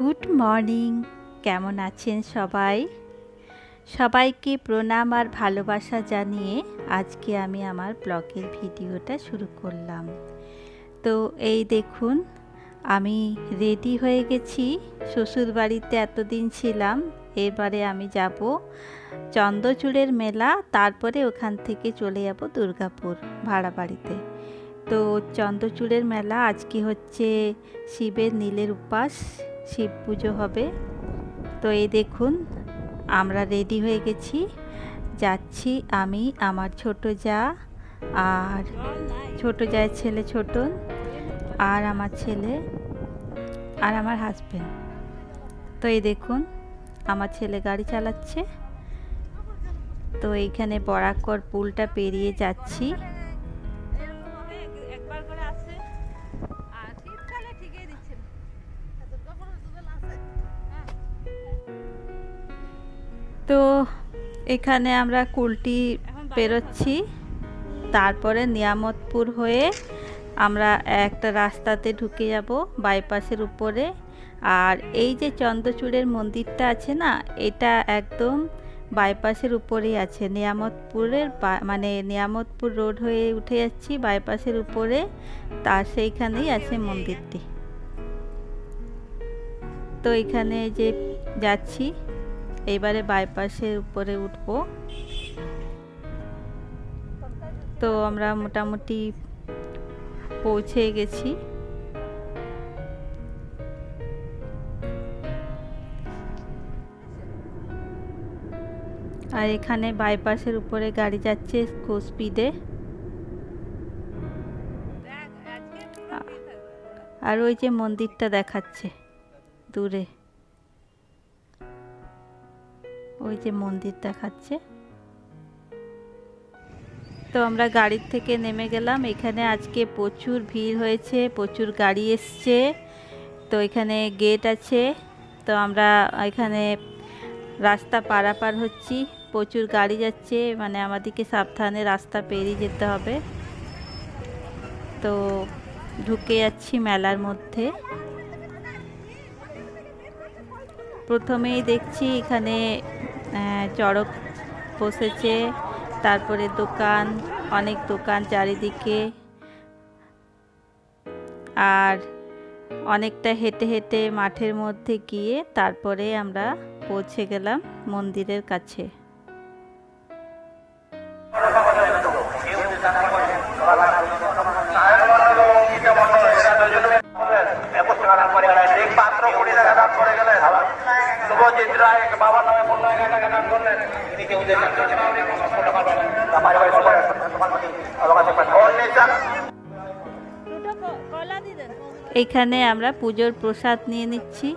Good morning. কেমন আছেন সবাই? সবাইকে প্রণাম আর ভালোবাসা জানিয়ে আজকে আমি আমার ব্লগের ভিডিওটা শুরু করলাম। তো এই দেখুন, আমি রেডি হয়ে গেছি। শ্বশুর বাড়িতে এতদিন ছিলাম, এবারে আমি যাব চন্দ্রচূড়ের মেলা, তারপরে ওখান থেকে চলে যাব দুর্গাপুর ভাড়া বাড়িতে। তো চন্দ্রচূড়ের মেলা আজকে হচ্ছে শিবের নীলের উপাস শিব পুজো হবে। তো এই দেখুন, আমরা রেডি হয়ে গেছি। যাচ্ছি আমি, আমার ছোট যা আর ছোট জায়ের ছেলে ছোটন আর আমার ছেলে আর আমার হাজবেন্ড তো এই দেখুন, আমার ছেলে গাড়ি চালাচ্ছে। তো এইখানে বরাকর পুলটা পেরিয়ে যাচ্ছি। তো এখানে আমরা কুলটি পেরোচ্ছি। তারপরে নিয়ামতপুর হয়ে আমরা একটা রাস্তাতে ঢুকে যাব বাইপাসের উপরে। আর এই যে চন্দ্রচূড়ের মন্দিরটা আছে না এটা একদম বাইপাসের উপরেই আছে। নিয়ামতপুরের মানে নিয়ামতপুর রোড হয়ে উঠে যাচ্ছি বাইপাসের উপরে। তার সেইখানেই আছে মন্দিরটি। তো এখানে যে যাচ্ছি এইবারে বাইপাসের উপরে উঠবো। তো আমরা মোটামুটি পৌঁছে গেছি। আর এখানে বাইপাসের উপরে গাড়ি যাচ্ছে খুব স্পিডে আর ওই যে মন্দিরটা দেখাচ্ছে দূরে। ওই যে মন্দির দেখাচ্ছে তো আমরা গাড়ির থেকে নেমে গেলাম। এখানে আজকে প্রচুর ভিড় হয়েছে, প্রচুর গাড়ি এসছে। তো এখানে গেট আছে। তো আমরা এখানে রাস্তা পারাপার হচ্ছি। প্রচুর গাড়ি যাচ্ছে। মানে আমাদেরকে সাবধানে রাস্তা পেরিয়ে যেতে হবে। তো ঢুকে যাচ্ছি মেলার মধ্যে। প্রথমেই দেখছি এখানে চড়ক বসেছে, তারপরে দোকান, অনেক দোকান চারিদিকে। আর অনেকটা হেঁটে হেঁটে মাঠের মধ্যে গিয়ে তারপরে আমরা পৌঁছে গেলাম মন্দিরের কাছে। একুশ এইখানে আমরা পুজোর প্রসাদ নিয়ে নিচ্ছি।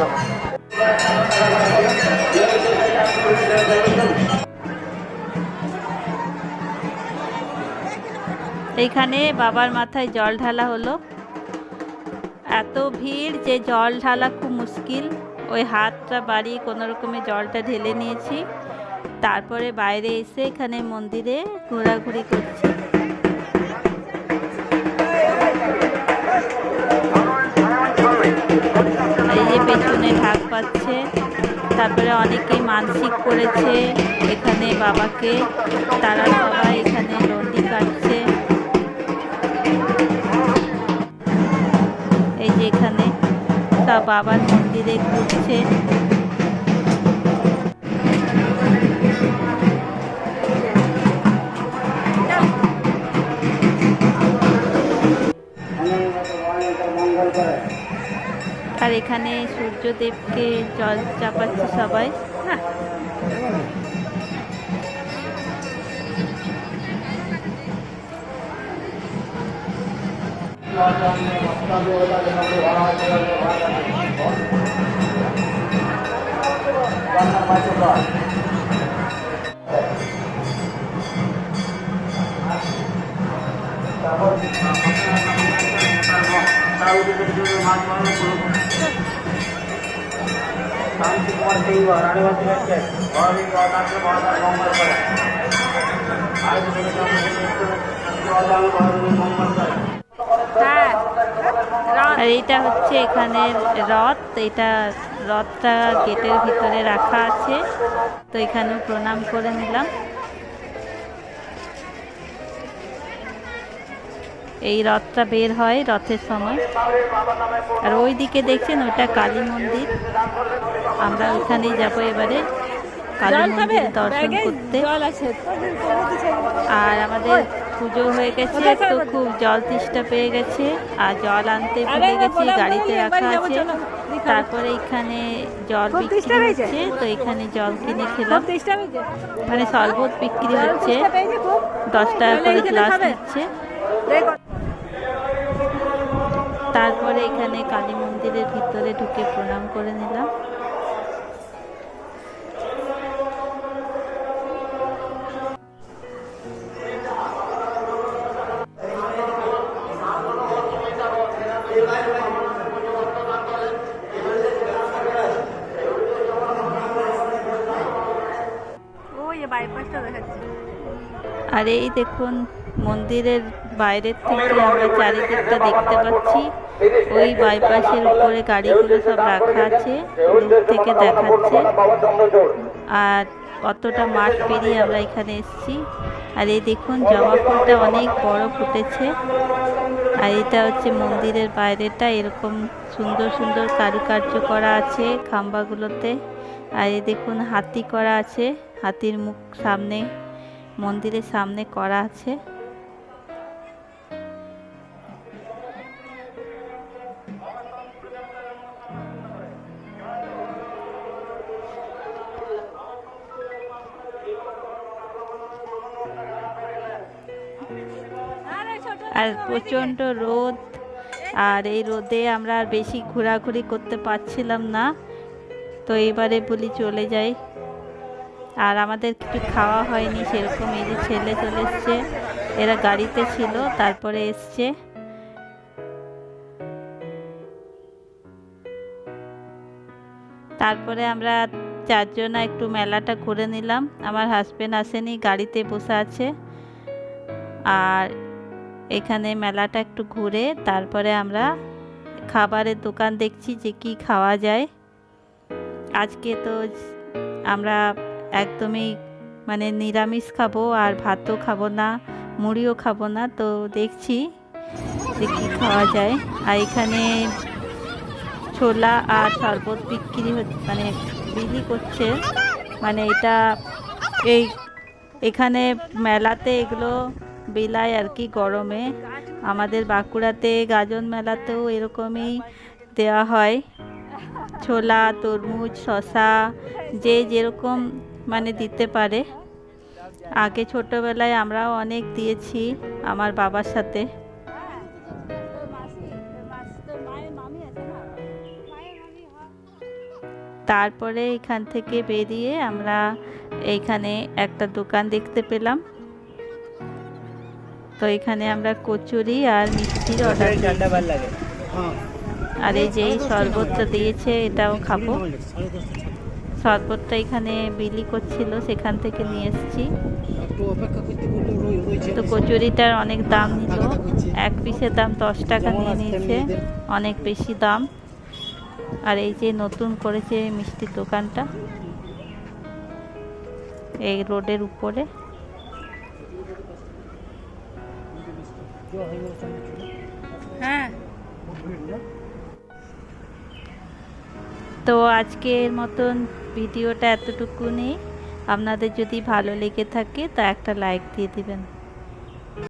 দশ এইখানে বাবার মাথায় জল ঢালা হলো। এত ভিড় যে জল ঢালা খুব মুশকিল। ওই হাতটা বাড়িয়ে কোনো রকমে জলটা ঢেলে নিয়েছি। তারপরে বাইরে এসে এখানে মন্দিরে ঘোরাঘুরি করছি। এই যে পেছনে ঢাক পাচ্ছে তারপরে অনেকেই মানসিক করেছে এখানে বাবাকে। তারা সবাই এখানে লন্ডি কাটছে। সব বাবার মন্দিরে ঘুরছে। আর এখানে সূর্যদেবকে জল চাপাচ্ছে সবাই হ্যাঁ शांति कुमार सिंह रानीवासी व्यक्ति और एक डॉक्टर बहुत सारे नंबर पर आज के दिन में बहुत सारे नंबर पर আর এইটা হচ্ছে এখানে রথ। এটা রথটা গেটের ভিতরে রাখা আছে। তো এখানেও প্রণাম করে নিলাম। এই রথটা বের হয় রথের সময়। আর ওই দিকে দেখছেন ওটা কালী মন্দির। আমরা ওইখানেই যাব এবারে কালী মন্দির দর্শন করতে। আর আমাদের পুজো হয়ে গেছে তো খুব জল তেষ্টা পেয়ে গেছে আর জল আনতে ভুলে গেছি গাড়িতে রাখা আছে। তারপরে এখানে জল বিক্রি হচ্ছে তো এখানে জল কিনে খেলাম। মানে শরবত বিক্রি হচ্ছে। দশ টাকা করে গ্লাস দিচ্ছে। তারপরে এখানে কালী মন্দিরের ভিতরে ঢুকে প্রণাম করে নিলাম। আর এই দেখুন, মন্দিরের বাইরের থেকে আমরা চারিদিকটা দেখতে পাচ্ছি। ওই বাইপাসের উপরে গাড়িগুলো সব রাখা আছে দূর থেকে দেখাচ্ছে। আর কতটা মাঠ পেরিয়ে আমরা এখানে এসেছি। আর এই দেখুন জবা ফুলটা অনেক বড় ফুটেছে। আর এটা হচ্ছে মন্দিরের বাইরেটা, এরকম সুন্দর সুন্দর কারুকার্য করা আছে খাম্বাগুলোতে। আর এই দেখুন, হাতি করা আছে, হাতির মুখ সামনে। মন্দিরের সামনে করা আছে। আরে প্রচণ্ড রোদ। আর এই রোদে আমরা আর বেশি ঘোরাঘুরি করতে পারছিলাম না। তো এবারে বলি চলে যাই। আর আমাদের কিছু খাওয়া হয়নি সেরকম এই যে ছেলে চলে এসছে। এরা গাড়িতে ছিল, তারপরে এসছে। তারপরে আমরা চারজনা একটু মেলাটা ঘুরে নিলাম। আমার হাজব্যান্ড আসেনি, গাড়িতে বসে আছে। আর এখানে মেলাটা একটু ঘুরে তারপরে আমরা খাবারের দোকান দেখছি যে কি খাওয়া যায়। আজকে তো আমরা একদমই মানে নিরামিষ খাব আর ভাতও খাব না, মুড়িও খাব না, তো দেখছি যে কী খাওয়া যায়। আর এখানে ছোলা আর শরবত বিক্রি মানে বিক্রি করছে। মানে এটা এই এখানে মেলাতে এগুলো বিলায় আর কি গরমে। আমাদের বাঁকুড়াতে গাজন মেলাতেও এরকমই দেওয়া হয়। ছোলা, তরমুজ শশা যে যেরকম মানে দিতে পারে। আগে ছোটোবেলায় আমরাও অনেক দিয়েছি আমার বাবার সাথে। হয় তারপরে এখান থেকে বেরিয়ে আমরা এইখানে একটা দোকান দেখতে পেলাম। তো এখানে আমরা কচুরি আর মিষ্টির অর্ডার আর এই যে এই শরবতটা দিয়েছে এটাও খাব। শরবতটা এখানে বিলি করছিল সেখান থেকে নিয়ে এসেছি। তো কচুরিটার অনেক দাম নিল। এক পিসের দাম দশ টাকা নিয়ে নিয়েছে। অনেক বেশি দাম। আর এই যে নতুন করেছে মিষ্টির দোকানটা। এই রোডের উপরে। হ্যাঁ। তো আজকের মতন ভিডিওটা এতটুকু এতটুকুনি। আপনাদের যদি ভালো লেগে থাকে তা একটা লাইক দিয়ে দিবেন।